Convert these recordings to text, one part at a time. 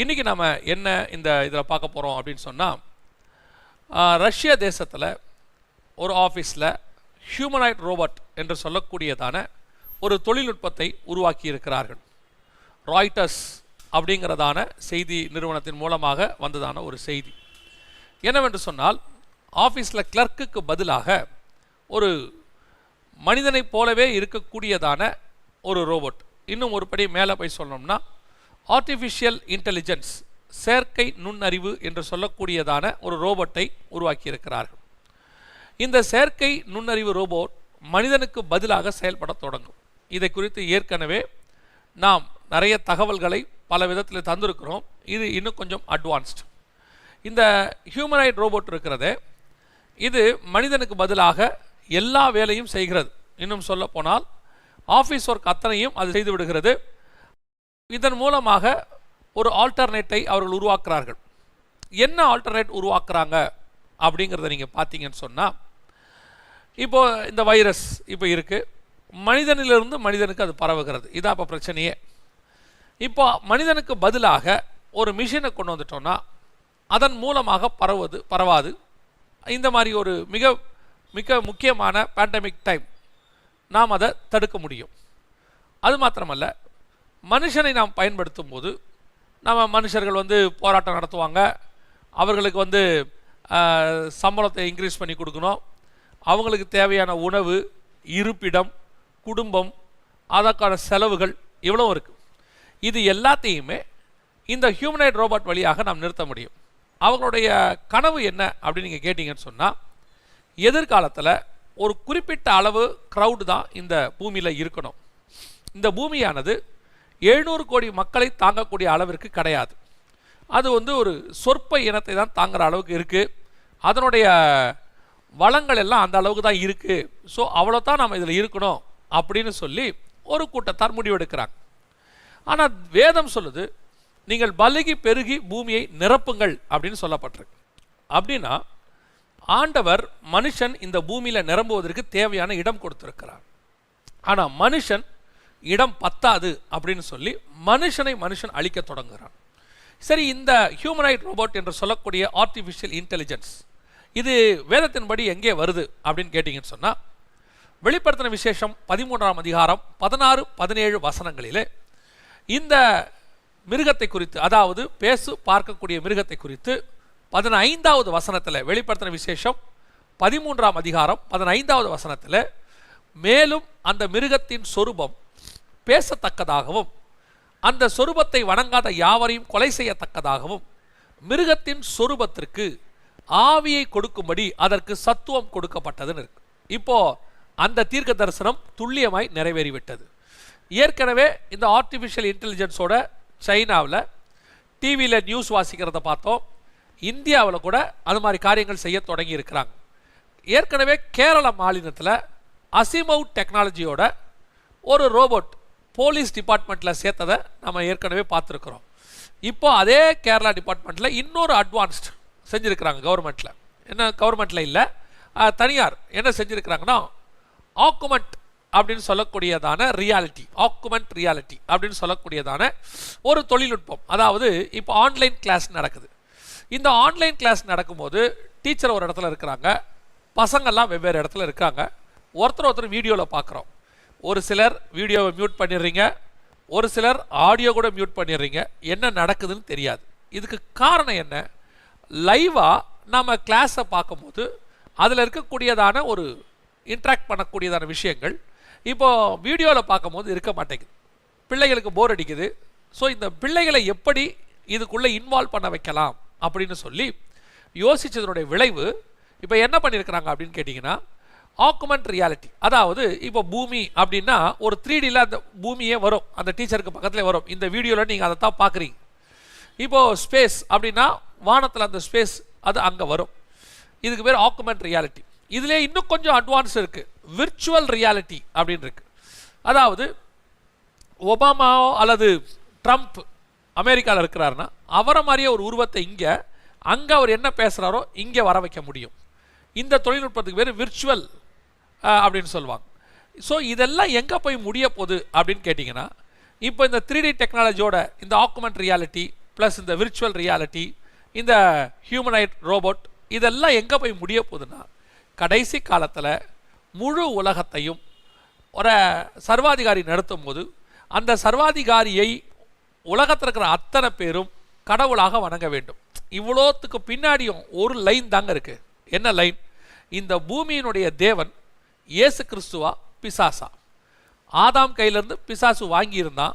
இன்றைக்கி நம்ம என்ன இந்த இதில் பார்க்க போகிறோம் அப்படின்னு சொன்னால் ரஷ்ய தேசத்தில் ஒரு ஆஃபீஸில் ஹியூமனாய்ட் ரோபோட் என்று சொல்லக்கூடியதான ஒரு தொழில்நுட்பத்தை உருவாக்கி இருக்கிறார்கள். ராய்டர்ஸ் அப்படிங்கிறதான செய்தி நிறுவனத்தின் மூலமாக வந்ததான ஒரு செய்தி. என்னவென்று சொன்னால் ஆஃபீஸில் கிளர்க்குக்கு பதிலாக ஒரு மனிதனைப் போலவே இருக்கக்கூடியதான ஒரு ரோபோட் இன்னும் ஒரு படி மேலே போய் சொல்லணும்னா ஆர்டிஃபிஷியல் இன்டெலிஜென்ஸ் செயற்கை நுண்ணறிவு என்று சொல்லக்கூடியதான ஒரு ரோபோட்டை உருவாக்கியிருக்கிறார்கள் இந்த செயற்கை நுண்ணறிவு ரோபோட் மனிதனுக்கு பதிலாக செயல்பட தொடங்கும். இதை குறித்து ஏற்கனவே நாம் நிறைய தகவல்களை பல விதத்தில் தந்திருக்கிறோம். இது இன்னும் கொஞ்சம் அட்வான்ஸ்டு இந்த ஹியூமனாய்ட் ரோபோட் இருக்கிறதே இது மனிதனுக்கு பதிலாக எல்லா வேலையும் செய்கிறது. இன்னும் சொல்ல போனால் ஆஃபீஸ் ஒர்க் அத்தனையும் அது செய்து விடுகிறது. இதன் மூலமாக ஒரு ஆல்டர்னேட்டை அவர்கள் உருவாக்குறார்கள் என்ன ஆல்டர்னேட் உருவாக்குறாங்க அப்படிங்கிறத நீங்கள் பார்த்தீங்கன்னு சொன்னால் இப்போது இந்த வைரஸ் இப்போ இருக்குது மனிதனிலிருந்து மனிதனுக்கு அது பரவுகிறது. இதான் இப்போ பிரச்சனையே. இப்போ மனிதனுக்கு பதிலாக ஒரு மிஷினை கொண்டு வந்துட்டோம்னா அதன் மூலமாக பரவுவது பரவாது. இந்த மாதிரி ஒரு மிக மிக முக்கியமான பேண்டமிக் டைம் நாம் அதை தடுக்க முடியும். அது மாத்திரமல்ல மனுஷனை நாம் பயன்படுத்தும் போது நம்ம மனுஷர்கள் வந்து போராட்டம் நடத்துவாங்க. அவர்களுக்கு வந்து சம்பளத்தை இன்க்ரீஸ் பண்ணி கொடுக்கணும். அவங்களுக்கு தேவையான உணவு இருப்பிடம் குடும்பம் அதற்கான செலவுகள் இவ்வளோ இருக்குது இது எல்லாத்தையுமே இந்த ஹியூமனைட் ரோபோட் வழியாக நாம் நிறுத்த முடியும். அவங்களுடைய கனவு என்ன அப்படின்னு நீங்கள் கேட்டிங்கன்னு சொன்னால் எதிர்காலத்தில் ஒரு குறிப்பிட்ட அளவு க்ரௌடு தான் இந்த பூமியில் இருக்கணும். இந்த பூமியானது எழுநூறு கோடி மக்களை தாங்கக்கூடிய அளவிற்கு கிடையாது. அது வந்து ஒரு சொற்ப இனத்தை தான் தாங்குற அளவுக்கு இருக்குது அதனுடைய வளங்கள் எல்லாம் அந்த அளவுக்கு தான் இருக்குது ஸோ அவ்வளோ தான் நம்ம இதில் இருக்கணும் அப்படின்னு சொல்லி ஒரு கூட்டத்தார் முடிவெடுக்கிறாங்க. ஆனால் வேதம் சொல்லுது நீங்கள் பலகி பெருகி பூமியை நிரப்புங்கள் அப்படின்னு சொல்லப்பட்டிருக்கு. அப்படின்னா ஆண்டவர் மனுஷன் இந்த பூமியில் நிரம்புவதற்கு தேவையான இடம் கொடுத்துருக்கிறார். ஆனால் மனுஷன் இடம் பத்தாது அப்படின்னு சொல்லி மனுஷனை மனுஷன் அழிக்க தொடங்குகிறான் சரி இந்த ஹியூமனைட் ரோபோட் என்று சொல்லக்கூடிய ஆர்டிஃபிஷியல் இன்டெலிஜென்ஸ் இது வேதத்தின்படி எங்கே வருது அப்படின்னு கேட்டிங்கன்னு சொன்னால் வெளிப்படுத்தின விசேஷம் பதிமூன்றாம் அதிகாரம் பதினாறு பதினேழு வசனங்களிலே இந்த மிருகத்தை குறித்து அதாவது பேசு பார்க்கக்கூடிய மிருகத்தை குறித்து பதினைந்தாவது வசனத்தில் வெளிப்படுத்தின விசேஷம் பதிமூன்றாம் அதிகாரம் பதினைந்தாவது வசனத்தில் மேலும் அந்த மிருகத்தின் சொரூபம் பேசத்தக்கதாகவும் அந்த சொரூபத்தை வணங்காத யாவரையும் கொலை செய்யத்தக்கதாகவும் மிருகத்தின் சொரூபத்திற்கு ஆவியை கொடுக்கும்படி அதற்கு சத்துவம் கொடுக்கப்பட்டதுன்னு இருக்கு. இப்போ அந்த தீர்க்க தரிசனம் துல்லியமாய் நிறைவேறிவிட்டது. ஏற்கனவே இந்த ஆர்டிஃபிஷியல் இன்டெலிஜென்ஸோட சைனாவில் டிவியில் நியூஸ் வாசிக்கிறத பார்த்தோம். இந்தியாவில் கூட அது மாதிரி காரியங்கள் செய்ய தொடங்கி இருக்கிறாங்க. ஏற்கனவே கேரள மாநிலத்தில் அசிமௌ டெக்னாலஜியோட ஒரு ரோபோட் போலீஸ் டிபார்ட்மெண்ட்டில் சேர்த்ததை நம்ம ஏற்கனவே பார்த்துருக்குறோம். இப்போ அதே கேரளா டிபார்ட்மெண்ட்டில் இன்னொரு அட்வான்ஸ்ட் செஞ்சுருக்கிறாங்க கவர்மெண்ட்டில் என்ன கவர்மெண்ட்டில் இல்லை. தனியார் என்ன செஞ்சுருக்கிறாங்கன்னா ஆக்குமெண்ட் அப்படின்னு சொல்லக்கூடியதான ரியாலிட்டி ஆக்குமெண்ட் ரியாலிட்டி அப்படின்னு சொல்லக்கூடியதான ஒரு தொழில்நுட்பம். அதாவது இப்போ ஆன்லைன் கிளாஸ் நடக்குது. இந்த ஆன்லைன் கிளாஸ் நடக்கும்போது டீச்சர் ஒரு இடத்துல இருக்கிறாங்க. பசங்கள்லாம் வெவ்வேறு இடத்துல இருக்காங்க. ஒருத்தர் ஒருத்தர் வீடியோவில் பார்க்குறோம் ஒரு சிலர் வீடியோவை மியூட் பண்ணிடுறீங்க ஒரு சிலர் ஆடியோ கூட மியூட் பண்ணிடுறீங்க. என்ன நடக்குதுன்னு தெரியாது. இதுக்கு காரணம் என்ன? லைவாக நம்ம கிளாஸை பார்க்கும்போது அதில் இருக்கக்கூடியதான ஒரு இன்ட்ராக்ட் பண்ணக்கூடியதான விஷயங்கள் இப்போ வீடியோவில் பார்க்கும்போது இருக்க மாட்டேங்குது. பிள்ளைகளுக்கு போர் அடிக்குது. ஸோ இந்த பிள்ளைகளை எப்படி இதுக்குள்ளே இன்வால்வ் பண்ண வைக்கலாம் அப்படின்னு சொல்லி யோசித்ததனுடைய விளைவு இப்போ என்ன பண்ணியிருக்கிறாங்க அப்படின்னு கேட்டிங்கன்னா ஆக்குமெண்ட் ரியாலிட்டி அதாவது இப்போ பூமி அப்படின்னா ஒரு த்ரீ டியில் அந்த பூமியே வரும். அந்த டீச்சருக்கு பக்கத்துலேயே வரும். இந்த வீடியோவில் நீங்கள் அதை தான் பார்க்குறீங்க. இப்போது ஸ்பேஸ் அப்படின்னா வானத்தில் அந்த ஸ்பேஸ் அது அங்கே வரும். இதுக்கு பேர் ஆக்குமெண்ட் ரியாலிட்டி இதிலே இன்னும் கொஞ்சம் அட்வான்ஸ் இருக்குது விர்ச்சுவல் ரியாலிட்டி அப்படின்னு இருக்கு. அதாவது ஒபாமாவோ அல்லது ட்ரம்ப் அமெரிக்காவில் இருக்கிறாருன்னா அவரை மாதிரியே ஒரு உருவத்தை இங்கே அங்கே அவர் என்ன பேசுகிறாரோ இங்கே வர வைக்க முடியும். இந்த தொழில்நுட்பத்துக்கு பேர் விர்ச்சுவல் அப்படின்னு சொல்லுவாங்க. ஸோ இதெல்லாம் எங்கே போய் முடிய போகுது அப்படின்னு கேட்டிங்கன்னா இப்போ இந்த த்ரீ டி டெக்னாலஜியோட இந்த ஆக்குமெண்ட் ரியாலிட்டி ப்ளஸ் இந்த விர்ச்சுவல் ரியாலிட்டி இந்த ஹியூமனைட் ரோபோட் இதெல்லாம் எங்கே போய் முடிய போகுதுன்னா கடைசி காலத்தில் முழு உலகத்தையும் ஒரு சர்வாதிகாரி நடத்தும் போது அந்த சர்வாதிகாரியை உலகத்தில் இருக்கிற அத்தனை பேரும் கடவுளாக வணங்க வேண்டும். இவ்வளோத்துக்கு பின்னாடியும் ஒரு லைன் தாங்க இருக்குது என்ன லைன் இந்த பூமியினுடைய தேவன் இயேசு கிறிஸ்துவா? பிசாசா. ஆதாம் கையிலேருந்து பிசாசு வாங்கியிருந்தான்.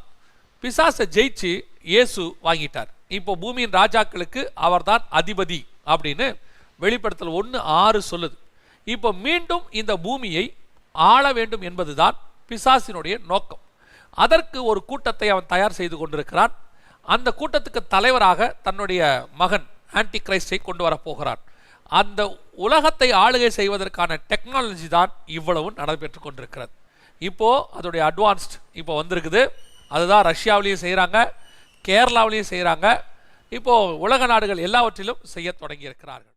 பிசாசை ஜெயிச்சு இயேசு வாங்கிட்டார். இப்போ பூமியின் ராஜாக்களுக்கு அவர்தான் அதிபதி அப்படின்னு வெளிப்படுத்தல் ஒன்று ஆறு சொல்லுது. இப்போ மீண்டும் இந்த பூமியை ஆள வேண்டும் என்பதுதான் பிசாசினுடைய நோக்கம். அதற்கு ஒரு கூட்டத்தை அவன் தயார் செய்து கொண்டிருக்கிறான். அந்த கூட்டத்துக்கு தலைவராக தன்னுடைய மகன் ஆன்டி கிரைஸ்டை கொண்டு வரப்போகிறான் அந்த உலகத்தை ஆளுகை செய்வதற்கான டெக்னாலஜி தான் இவ்வளவு நடைபெற்று கொண்டிருக்கிறது. இப்போது அதோடைய அட்வான்ஸ்ட் இப்போ வந்திருக்குது. அதுதான் ரஷ்யாவிலையும் செய்கிறாங்க கேரளாவிலையும் செய்கிறாங்க இப்போது உலக நாடுகள் எல்லாவற்றிலும் செய்ய தொடங்கியிருக்கிறார்கள்.